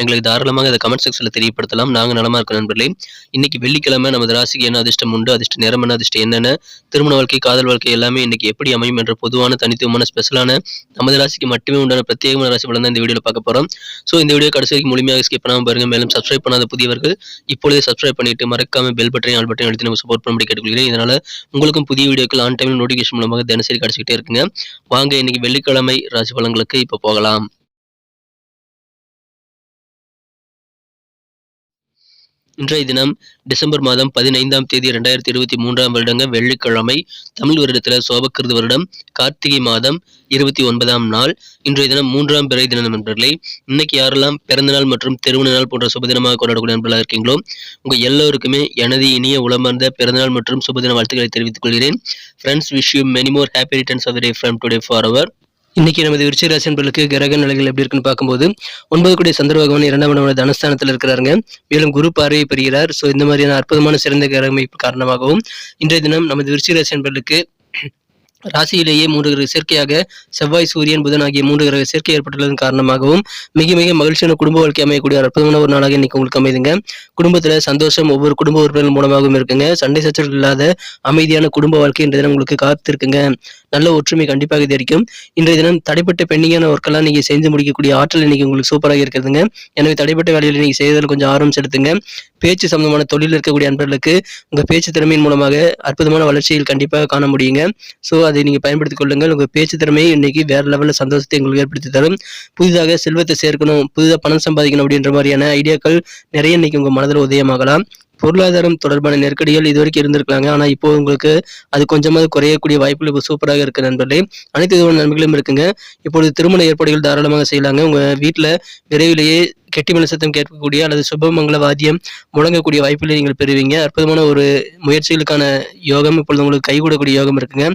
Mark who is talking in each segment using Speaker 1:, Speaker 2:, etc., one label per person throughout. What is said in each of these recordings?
Speaker 1: எங்களுக்கு தாராளமாக இதை கமெண்ட் செக்ஷனில் தெரியப்படுத்தலாம். நாங்கள் நலமா இருக்கோம் நண்பர்களே. இன்னைக்கு வெள்ளிக்கிழமை நமது ராசிக்கு என்ன அதிர்ஷ்டம் உண்டு? அதிர்ஷ்ட நேரம் என்ன? அதிர்ஷ்டம் என்னென்ன திருமண வாழ்க்கை காதல் வாழ்க்கை எல்லாமே இன்னைக்கு எப்படி அமையும் என்ற பொதுவான தனித்துவமான ஸ்பெஷலான நமது ராசிக்கு மட்டுமே உண்டான பிரத்யேகமான ராசி பலன் தான் இந்த வீடியோவில் பார்க்க போகிறோம் ஸோ இந்த வீடியோ கடைசி வரைக்கும் முழுமையாக ஸ்கிப் பண்ணாமல் பாருங்க. மேலும் சப்ஸ்கிரைப் பண்ணாத புதியவர்கள் இப்பொழுதே சப்ஸ்கிரைப் பண்ணிட்டு மறக்காம பெல் பட்டனையும் ஆல் பட்டனையும் அழுத்தி நம்ம சப்போர்ட் பண்ணி கேட்டுக்கொள்கிறேன். இதனால் உங்களுக்கும் புதிய வீடியோக்கள் ஆன் டைம் நோட்டிஃபிகேஷன் மூலமாக தினசரி கிடைச்சிக்கிட்டே இருக்குங்க. வாங்க இன்னைக்கு வெள்ளிக்கிழமை ராசி பலன்களுக்கு இப்போ போகலாம். இன்றைய தினம் டிசம்பர் மாதம் பதினைந்தாம் தேதி ரெண்டாயிரத்தி இருபத்தி மூன்றாம் வருடங்க வெள்ளிக்கிழமை தமிழ் வருடத்தில் சோபக்கிருது வருடம் கார்த்திகை மாதம் இருபத்தி ஒன்பதாம் நாள். இன்றைய தினம் மூன்றாம் பிறை தினம் நண்பர்களே இன்னைக்கு யாரெல்லாம் பிறந்த நாள் மற்றும் திருமண நாள் போன்ற சுபதினமாக கொண்டாடக்கூடிய நண்பர்களாக இருக்கீங்களோ உங்கள் எல்லோருக்குமே எனது இனிய உளமார்ந்த பிறந்தநாள் மற்றும் சுபதின வாழ்த்துக்களை தெரிவித்துக் கொள்கிறேன். Friends wish you many more happy returns of day from today for our இன்னைக்கு நமது விருச்சிக ராசி கிரக நிலைகள் எப்படி இருக்குன்னு பார்க்கும்போது ஒன்பது கோடி சந்திர பகவான் இரண்டாம் இடமான தனஸ்தானத்தில் இருக்கிறாருங்க. மேலும் குரு பார்வையை பெறுகிறார். ஸோ இந்த மாதிரியான அற்புதமான சிறந்த கிரகமைப்பு காரணமாகவும் இன்றைய தினம் நமது விருச்சிக ராசி ராசியிலேயே மூன்று கிரக சேர்க்கையாக செவ்வாய் சூரியன் புதன் ஆகிய மூன்று கிரக சேர்க்கை ஏற்பட்டுள்ளதன் காரணமாகவும் மிக மிக மகிழ்ச்சியான குடும்ப வாழ்க்கை அமையக்கூடிய அற்புதமான ஒரு நாளாக இன்னைக்கு உங்களுக்கு அமைதுங்க. குடும்பத்துல சந்தோஷம் ஒவ்வொரு குடும்ப உறுப்பினர்கள் மூலமாகவும் இருக்குங்க. சண்டை சச்சரவு இல்லாத அமைதியான குடும்ப வாழ்க்கை இன்றைய தினம் உங்களுக்கு காத்திருக்குங்க. நல்ல ஒற்றுமை கண்டிப்பாக இது இன்றைய தினம் தடைப்பட்ட பெண்டிங்கான ஒர்க்கெல்லாம் நீங்க செஞ்சு முடிக்கக்கூடிய ஆற்றல் இன்னைக்கு உங்களுக்கு சூப்பராக இருக்கிறதுங்க எனவே தடைப்பட்ட வேலையில் நீங்க செய்வதில் கொஞ்சம் ஆர்வம் செலுத்துங்க. பேச்சு சம்பந்தமான தொழில் இருக்கக்கூடிய அன்பர்களுக்கு உங்க பேச்சு திறமையின் மூலமாக அற்புதமான வளர்ச்சியில் கண்டிப்பாக காண முடியுங்க. ஸோ அதை நீங்க பயன்படுத்திக் கொள்ளுங்கள். உங்க பேச்சு திறமையை இன்னைக்கு வேற லெவலில் சந்தோஷத்தை உங்களுக்கு ஏற்படுத்தி தரும். புதிதாக செல்வத்தை சேர்க்கணும் புதிதாக பணம் சம்பாதிக்கணும் அப்படின்ற மாதிரியான ஐடியாக்கள் நிறைய இன்னைக்கு உங்க மனதில் உதயமாகலாம். பொருளாதாரம் தொடர்பான நெருக்கடிகள் இது வரைக்கும் இருந்திருக்கலாங்க. ஆனா இப்போ உங்களுக்கு அது கொஞ்சமாவது குறையக்கூடிய வாய்ப்புகள் இப்போ சூப்பராக இருக்கு நண்பர்களே. அனைத்து விதமான நன்மைகளும் இருக்குங்க. இப்பொழுது திருமண ஏற்பாடுகள் தாராளமாக செய்யலாங்க. உங்க வீட்டில் விரைவிலேயே கெட்டிமல சத்தம் கேட்கக்கூடிய அல்லது சுபமங்கல வாத்தியம் முழங்கக்கூடிய வாய்ப்புகளை நீங்கள் பெறுவீங்க. அற்புதமான ஒரு முயற்சிகளுக்கான யோகம் இப்பொழுது உங்களுக்கு கைகூடக்கூடிய யோகம் இருக்குங்க.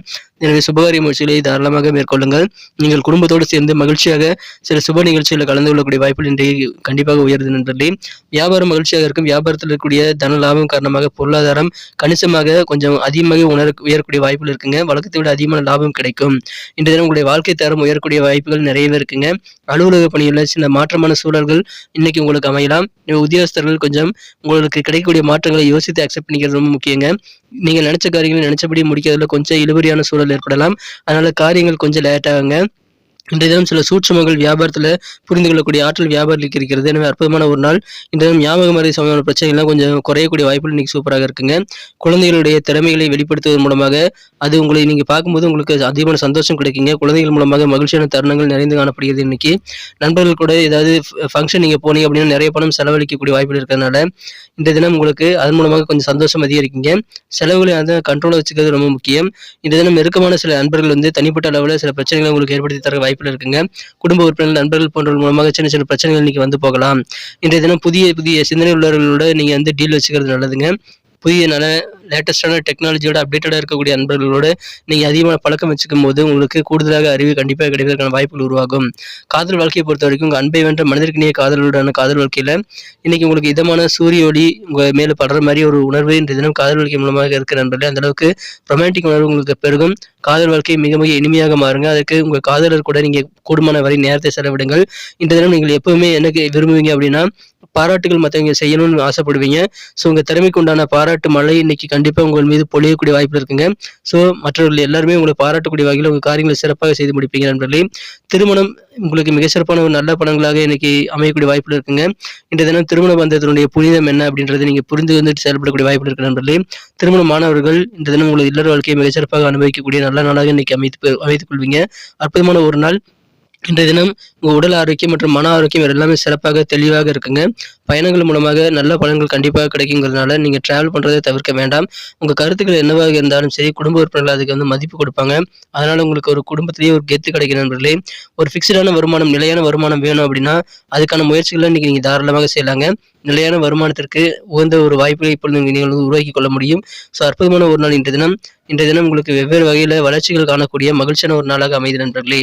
Speaker 1: எனவே சுபகாரிய முயற்சிகளை தாராளமாக மேற்கொள்ளுங்கள். நீங்கள் குடும்பத்தோடு சேர்ந்து மகிழ்ச்சியாக சில சுப நிகழ்ச்சிகளில் கலந்து கொள்ளக்கூடிய வாய்ப்புகள் இன்றைக்கு கண்டிப்பாக உயர்ந்து நண்பர்களே. வியாபாரம் மகிழ்ச்சியாக இருக்கும். வியாபாரத்தில் இருக்கக்கூடிய தன லாபம் காரணமாக பொருளாதாரம் கணிசமாக கொஞ்சம் அதிகமாக உணர உயரக்கூடிய வாய்ப்புகள் இருக்குங்க. வழக்கத்தை விட அதிகமான லாபம் கிடைக்கும். இன்றைய தினம் உங்களுடைய வாழ்க்கை தரம் உயரக்கூடிய வாய்ப்புகள் நிறையவே இருக்குங்க. அலுவலக பணியில் சில மாற்றமான சூழல்கள் இன்னைக்கு உங்களுக்கு அமையலாம். உத்தியோகஸ்தர்கள் கொஞ்சம் உங்களுக்கு கிடைக்கக்கூடிய மாற்றங்களை யோசித்து அக்செப்ட் பண்ணிக்கிறது ரொம்ப முக்கியங்க. நீங்கள் நினைச்ச காரியங்களை நினைச்சபடி முடிக்கிறதுல கொஞ்சம் இழுபறியான சூழல் ஏற்படலாம். அதனால காரியங்கள் கொஞ்சம் லேட் ஆகுங்க இன்றைய தினம் சில சூட்சமங்கள் வியாபாரத்தில் புரிந்து கொள்ளக்கூடிய ஆற்றல் வியாபாரிகளுக்கு இருக்கிறது. எனவே அற்புதமான ஒரு நாள். இன்றைய தினம் ஞாபகம் மாதிரி சம்பந்தமான பிரச்சனைகள்லாம் கொஞ்சம் குறையக்கூடிய வாய்ப்புகள் இன்னைக்கு சூப்பராக இருக்குங்க. குழந்தைகளுடைய திறமைகளை வெளிப்படுத்துவதன் மூலமாக அது உங்களை நீங்கள் பார்க்கும்போது உங்களுக்கு அதிகமான சந்தோஷம் கிடைக்குங்க. குழந்தைகள் மூலமாக மகிழ்ச்சியான தருணங்கள் நிறைந்து காணப்படுகிறது இன்னைக்கு. நண்பர்கள் கூட ஏதாவது ஃபங்க்ஷன் நீங்கள் போனீங்க அப்படின்னா நிறைய பணம் செலவழிக்கக்கூடிய வாய்ப்புகள் இருக்கிறதுனால இந்த தினம் உங்களுக்கு அதன் மூலமாக கொஞ்சம் சந்தோஷம் அதிகரிக்குங்க. செலவுகளை வந்து கண்ட்ரோலாக வச்சுக்கிறது ரொம்ப முக்கியம். இந்த தினம் நெருக்கமான சில நண்பர்கள் வந்து தனிப்பட்ட அளவில் சில பிரச்சனைகளை உங்களுக்கு ஏற்படுத்தி தர வாய்ப்பு வாய்ப்புகள் இருக்குங்க. குடும்ப உறுப்பினர்கள் நண்பர்கள் போன்றவர்கள் மூலமாக சின்ன சின்ன பிரச்சனைகள் இன்னைக்கு வந்து போகலாம். இன்றைய தினம் புதிய புதிய சிந்தனை உள்ளவர்களோட நீங்கள் வந்து டீல் வச்சுக்கிறது நல்லதுங்க. புதிய நல்ல லேட்டஸ்டான டெக்னாலஜியோட அப்டேட்டடாக இருக்கக்கூடிய நண்பர்களோடு நீங்கள் அதிகமான பழக்கம் வச்சுக்கும் போது உங்களுக்கு கூடுதலாக அறிவு கண்டிப்பாக கிடைப்பதற்கான வாய்ப்புகள் உருவாகும். காதல் வாழ்க்கையை பொறுத்த வரைக்கும் உங்கள் அன்பை வென்ற மனிதர்கினிய காதலுடனான காதல் வாழ்க்கையில் இன்னைக்கு உங்களுக்கு இதமான சூரிய ஒளி உங்கள் மேலே படுற மாதிரி ஒரு உணர்வு இன்றைய தினம் காதல் வாழ்க்கை மூலமாக இருக்கிற நண்பர்களே அந்தளவுக்கு ரொமான்டிக் உணர்வு உங்களுக்கு பெருகும். காதல் வாழ்க்கை மிக மிக இனிமையாக மாறுங்க. அதுக்கு உங்கள் காதலர் கூட நீங்கள் கூடுமான வரை நேரத்தை செலவிடுங்கள். இந்த தினம் நீங்கள் எப்பவுமே எனக்கு விரும்புவீங்க அப்படின்னா பாராட்டுகள் மற்றவங்க செய்யணும்னு ஆசைப்படுவீங்க. ஸோ உங்கள் திறமைக்கு உண்டான பாராட்டு மழை இன்னைக்கு கண்டிப்பாக உங்கள் மீது பொழியக்கூடிய வாய்ப்பு இருக்குங்க. ஸோ மற்றவர்கள் எல்லாருமே உங்களை பாராட்டக்கூடிய வகையில் உங்கள் காரியங்களை சிறப்பாக செய்து முடிப்பீங்க நண்பர்களே. திருமணம் உங்களுக்கு மிக சிறப்பான ஒரு நல்ல படங்களாக இன்னைக்கு அமையக்கூடிய வாய்ப்புகள் இருக்குங்க. இந்த தினம் திருமண பந்தத்தினுடைய புனிதம் என்ன அப்படின்றத நீங்கள் புரிந்து வந்துட்டு செயல்படக்கூடிய வாய்ப்புகள் இருக்கு நண்பர்களே. திருமண மாணவர்கள் இந்த தினம் உங்களது இல்லற வாழ்க்கையை மிக சிறப்பாக அனுபவிக்கக்கூடிய நல்ல நாளாக இன்னைக்கு அமைத்து அமைத்துக் கொள்வீங்க. அற்புதமான ஒரு நாள். இன்றைய தினம் உங்கள் உடல் ஆரோக்கியம் மற்றும் மன ஆரோக்கியம் எல்லாமே சிறப்பாக தெளிவாக இருக்குங்க. பயணங்கள் மூலமாக நல்ல பலன்கள் கண்டிப்பாக கிடைக்குங்கிறதுனால நீங்கள் ட்ராவல் பண்ணுறதை தவிர்க்க வேண்டாம். உங்கள் கருத்துக்கள் என்னவாக இருந்தாலும் சரி குடும்ப உறுப்பினர்கள் அதுக்கு வந்து மதிப்பு கொடுப்பாங்க. அதனால் உங்களுக்கு ஒரு குடும்பத்திலேயே ஒரு கெத்து கிடைக்கும் நண்பர்களே. ஒரு ஃபிக்ஸ்டான வருமானம் நிலையான வருமானம் வேணும் அப்படின்னா அதுக்கான முயற்சிகளை இன்றைக்கி நீங்கள் தாராளமாக செய்யலாங்க. நிலையான வருமானத்திற்கு உகந்த ஒரு வாய்ப்புகளை இப்பொழுது நீங்கள் வந்து உருவாக்கி கொள்ள முடியும். ஸோ அற்புதமான ஒரு நாள் இன்றைய தினம். இன்றைய தினம் உங்களுக்கு வெவ்வேறு வகையில் வளர்ச்சிகள் காணக்கூடிய மகிழ்ச்சியான ஒரு நாளாக அமைதி நண்பர்களே.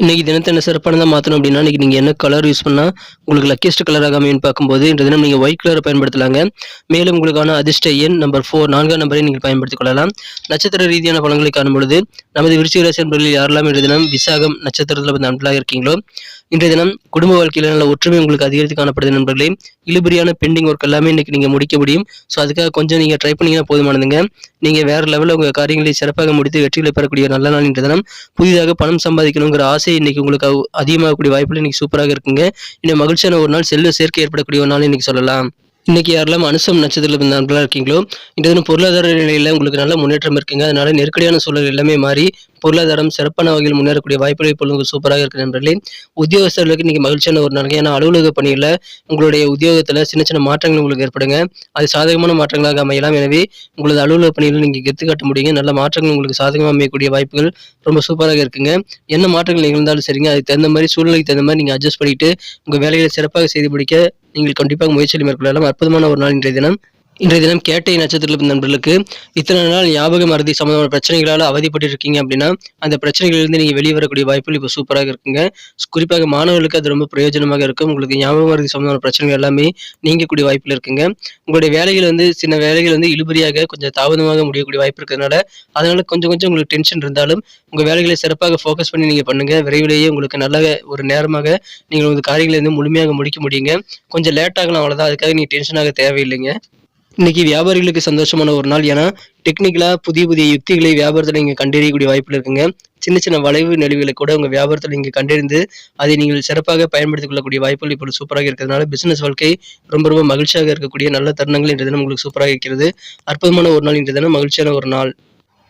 Speaker 1: இன்றைக்கி தினத்தை என்ன சிறப்பானதாக மாற்றணும் அப்படின்னா இன்னைக்கு நீங்கள் என்ன கலர் யூஸ் பண்ணால் உங்களுக்கு லக்கியஸ்ட் கலராக அமையன்னு பார்க்கும்போது இன்றைய தினம் நீங்கள் ஒயிட் கலரை பயன்படுத்தலாங்க. மேலும் உங்களுக்கான அதிர்ஷ்ட எண் நம்பர் ஃபோர் நான்காம் நம்பரை நீங்கள் பயன்படுத்திக் கொள்ளலாம். நட்சத்திர ரீதியான பலன்களை காணும் பொழுது நமது விருச்சிகராசி நண்பர்களில் யாரெல்லாம் இன்றைய தினம் விசாகம் நட்சத்திரத்தில் வந்து நண்பர்களாக இருக்கீங்களோ இன்றைய தினம் குடும்ப வாழ்க்கையில் நல்ல ஒற்றுமை உங்களுக்கு அதிகரித்து காணப்படுது நண்பர்களே. இழுபறியான பெண்டிங் ஒர்க் எல்லாமே இன்னைக்கு நீங்கள் முடிக்க முடியும். ஸோ அதுக்காக கொஞ்சம் நீங்கள் ட்ரை பண்ணீங்கன்னா போதுமானதுங்க. நீங்கள் வேறு லெவலில் உங்கள் காரியங்களை சிறப்பாக முடித்து வெற்றிகளை பெறக்கூடிய நல்ல நாள் இன்றைய தினம். புதிதாக பணம் சம்பாதிக்கணுங்கிற ஆசை இன்னைக்கு உங்களுக்கு அதிகமாகக்கூடிய வாய்ப்புகள் இன்னைக்கு சூப்பராக இருக்குங்க. இன்னும் மகிழ்ச்சியான ஒரு நாள் செல்வ சேர்க்கை ஏற்படக்கூடிய ஒரு நாள் இன்னைக்கு சொல்லலாம். இன்றைக்கி யாரெல்லாம் அனுசம் நட்சத்திரத்தில் நண்பர்களாக இருக்கீங்களோ இந்த தினம் பொருளாதார நிலையில் உங்களுக்கு நல்ல முன்னேற்றம் இருக்குங்க. அதனால் நெருக்கடியான சூழல் எல்லாமே மாறி பொருளாதாரம் சிறப்பான வகையில் முன்னேறக்கூடிய வாய்ப்புகள் இப்போ உங்களுக்கு சூப்பராக இருக்கு நண்பர்களே. உத்தியோகஸ்தர்களுக்கு இன்றைக்கி மகிழ்ச்சியான ஒரு நாளுங்க. ஏன்னா அலுவலக பணியில் உங்களுடைய உத்தியோகத்தில் சின்ன சின்ன மாற்றங்கள் உங்களுக்கு ஏற்படுங்க. அது சாதகமான மாற்றங்களாக அமையலாம். எனவே உங்களது அலுவலக பணியில் நீங்கள் கெத்து காட்ட முடியுங்க. நல்ல மாற்றங்கள் உங்களுக்கு சாதகமாக அமையக்கூடிய வாய்ப்புகள் ரொம்ப சூப்பராக இருக்குங்க. என்ன மாற்றங்கள் நிகழ்ந்தாலும் சரிங்க. அதுக்கு தகுந்த மாதிரி சூழ்நிலைக்கு தகுந்த மாதிரி நீங்கள் அட்ஜஸ்ட் பண்ணிட்டு உங்கள் வேலைகளை சிறப்பாக செய்து பிடிக்க நீங்கள் கண்டிப்பாக முயற்சியில் மேற்கொள்ளலாம். அற்புதமான ஒரு நாள் இன்றைய தினம். இன்றைய தினம் கேட்டை நட்சத்திரத்தில் நண்பர்களுக்கு இத்தனை நாள் ஞாபக மருதி சம்பந்தமான பிரச்சனைகளால் அவதிப்பட்டு இருக்கீங்க அப்படின்னா அந்த பிரச்சனைகளிலிருந்து நீங்கள் வெளியே வரக்கூடிய வாய்ப்புகள் இப்போ சூப்பராக இருக்குங்க. குறிப்பாக மாணவர்களுக்கு அது ரொம்ப பிரயோஜனமாக இருக்கும். உங்களுக்கு ஞாபக மருதி சம்பந்தமான பிரச்சனைகள் எல்லாமே நீங்கக்கூடிய வாய்ப்பில் இருக்குங்க. உங்களுடைய வேலைகள் வந்து சின்ன வேலைகள் வந்து இழுபறியாக கொஞ்சம் தாமதமாக முடியக்கூடிய வாய்ப்பு இருக்கிறதுனால அதனால கொஞ்சம் கொஞ்சம் உங்களுக்கு டென்ஷன் இருந்தாலும் உங்கள் வேலைகளை சிறப்பாக ஃபோக்கஸ் பண்ணி நீங்கள் பண்ணுங்க. விரைவிலேயே உங்களுக்கு நல்ல ஒரு நேரமாக நீங்கள் உங்கள் காரியங்களை வந்து முழுமையாக முடிக்க முடியுங்க. கொஞ்சம் லேட் ஆகலாம் அவ்வளோதான் அதுக்காக நீங்கள் டென்ஷனாக தேவையில்லைங்க. இன்னைக்கு வியாபாரிகளுக்கு சந்தோஷமான ஒரு நாள். ஏன்னா டெக்னிக்கலாக புதிய புதிய யுக்திகளை வியாபாரத்தில் நீங்கள் கண்டறியக்கூடிய வாய்ப்பு இருக்குங்க. சின்ன சின்ன வளைவு நெளிவுகளை கூட உங்கள் வியாபாரத்தில் நீங்கள் கண்டறிந்து அதை நீங்கள் சிறப்பாக பயன்படுத்திக் கொள்ளக்கூடிய வாய்ப்புகள் இப்போது சூப்பராக இருக்கிறதுனால பிசினஸ் வாழ்க்கை ரொம்ப ரொம்ப மகிழ்ச்சியாக இருக்கக்கூடிய நல்ல தருணங்கள் இன்றைய தினம் உங்களுக்கு சூப்பராக இருக்கிறது. அற்புதமான ஒரு நாள் இன்றைய தினம் மகிழ்ச்சியான ஒரு நாள்.